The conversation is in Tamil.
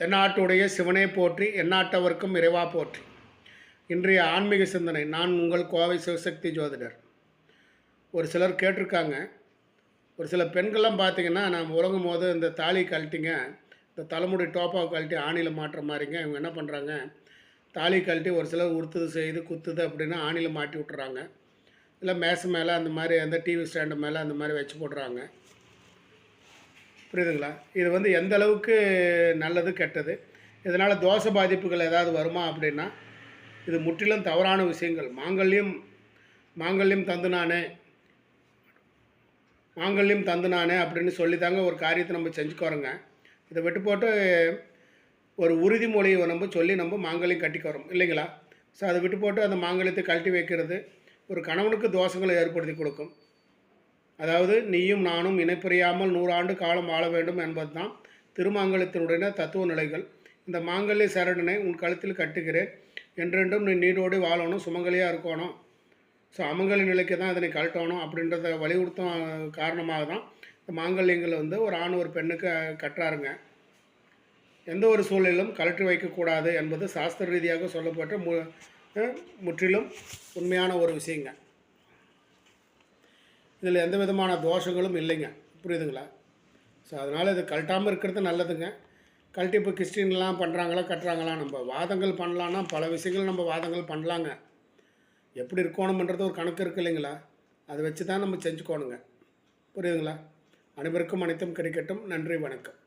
தென்னாட்டுடைய சிவனே போற்றி எந்நாட்டவர்க்கும் இறைவா போற்றி. இன்றைய ஆன்மீக சிந்தனை நான் உங்கள் கோவை சிவசக்தி ஜோதிடர். ஒரு சிலர் கேட்டிருக்காங்க. ஒரு சில பெண்கள்லாம் பார்த்தீங்கன்னா நான் உறங்கும் போது இந்த தாலி கழட்டிங்க இந்த தலைமுடி டோப்பாவை கழட்டி ஆணியில் மாட்டுற மாதிரிங்க இவங்க என்ன பண்ணுறாங்க தாலி கழட்டி ஒரு சிலர் உறுத்துது செய்து குத்துது அப்படின்னு ஆணியில் மாட்டி விட்டுறாங்க. இல்லை மேச மேலே அந்த மாதிரி அந்த டிவி ஸ்டாண்டு மேலே அந்த மாதிரி வச்சு போடுறாங்க. புரியுதுங்களா? இது வந்து எந்த அளவுக்கு நல்லது கெட்டது? இதனால் தோஷ பாதிப்புகள் ஏதாவது வருமா அப்படின்னா இது முற்றிலும் தவறான விஷயங்கள். மாங்கல்யம் மாங்கல்யம் தந்து நானே மாங்கல்யம் தந்து நானே அப்படின்னு சொல்லி தாங்க ஒரு காரியத்தை நம்ம செஞ்சுக்கோறோங்க. இதை விட்டு போட்டு ஒரு உறுதிமொழியை நம்ம சொல்லி நம்ம மாங்கல்யம் கட்டிக்கிறோம். இல்லைங்களா? ஸோ அதை விட்டு போட்டு அந்த மாங்கல்யத்தை கழட்டி வைக்கிறது ஒரு கணவனுக்கு தோஷங்களை ஏற்படுத்தி கொடுக்கும். அதாவது நீயும் நானும் இணைப்பிரியாமல் நூறாண்டு காலம் வாழ வேண்டும் என்பதுதான் திருமாங்கலத்தினுடைய தத்துவ நிலைகள். இந்த மாங்கல்ய சரணனை உன் கழுத்தில் கட்டுகிறேன். என்றென்றும் நீ நீரோடு வாழணும் சுமங்கலியாக இருக்கணும். ஸோ அமங்கல நிலைக்கு தான் இதனை கழட்டணும் அப்படின்றத வலியுறுத்தும் காரணமாக தான் இந்த மாங்கல்யங்களை வந்து ஒரு ஆண் ஒரு பெண்ணுக்கு கட்டுறாருங்க எந்த ஒரு சூழலிலும் கழற்றி வைக்கக்கூடாது என்பது சாஸ்திர ரீதியாக சொல்லப்பட்ட மு முற்றிலும் உண்மையான ஒரு விஷயங்க. இதில் எந்த விதமான தோஷங்களும் இல்லைங்க. புரியுதுங்களா? ஸோ அதனால் இது கழட்டாமல் இருக்கிறது நல்லதுங்க. கழட்டி இப்போ கிறிஸ்டின்லாம் பண்ணுறாங்களா கட்டுறாங்களா நம்ம வாதங்கள் பண்ணலான்னா பல விஷயங்கள் நம்ம வாதங்கள் பண்ணலாங்க. எப்படி இருக்கணுமன்றது ஒரு கணக்கு இருக்கு இல்லைங்களா? அதை வச்சு தான் நம்ம செஞ்சுக்கோணுங்க. புரியுதுங்களா? அனைவருக்கும் அனைத்தும் கிடைக்கட்டும். நன்றி வணக்கம்.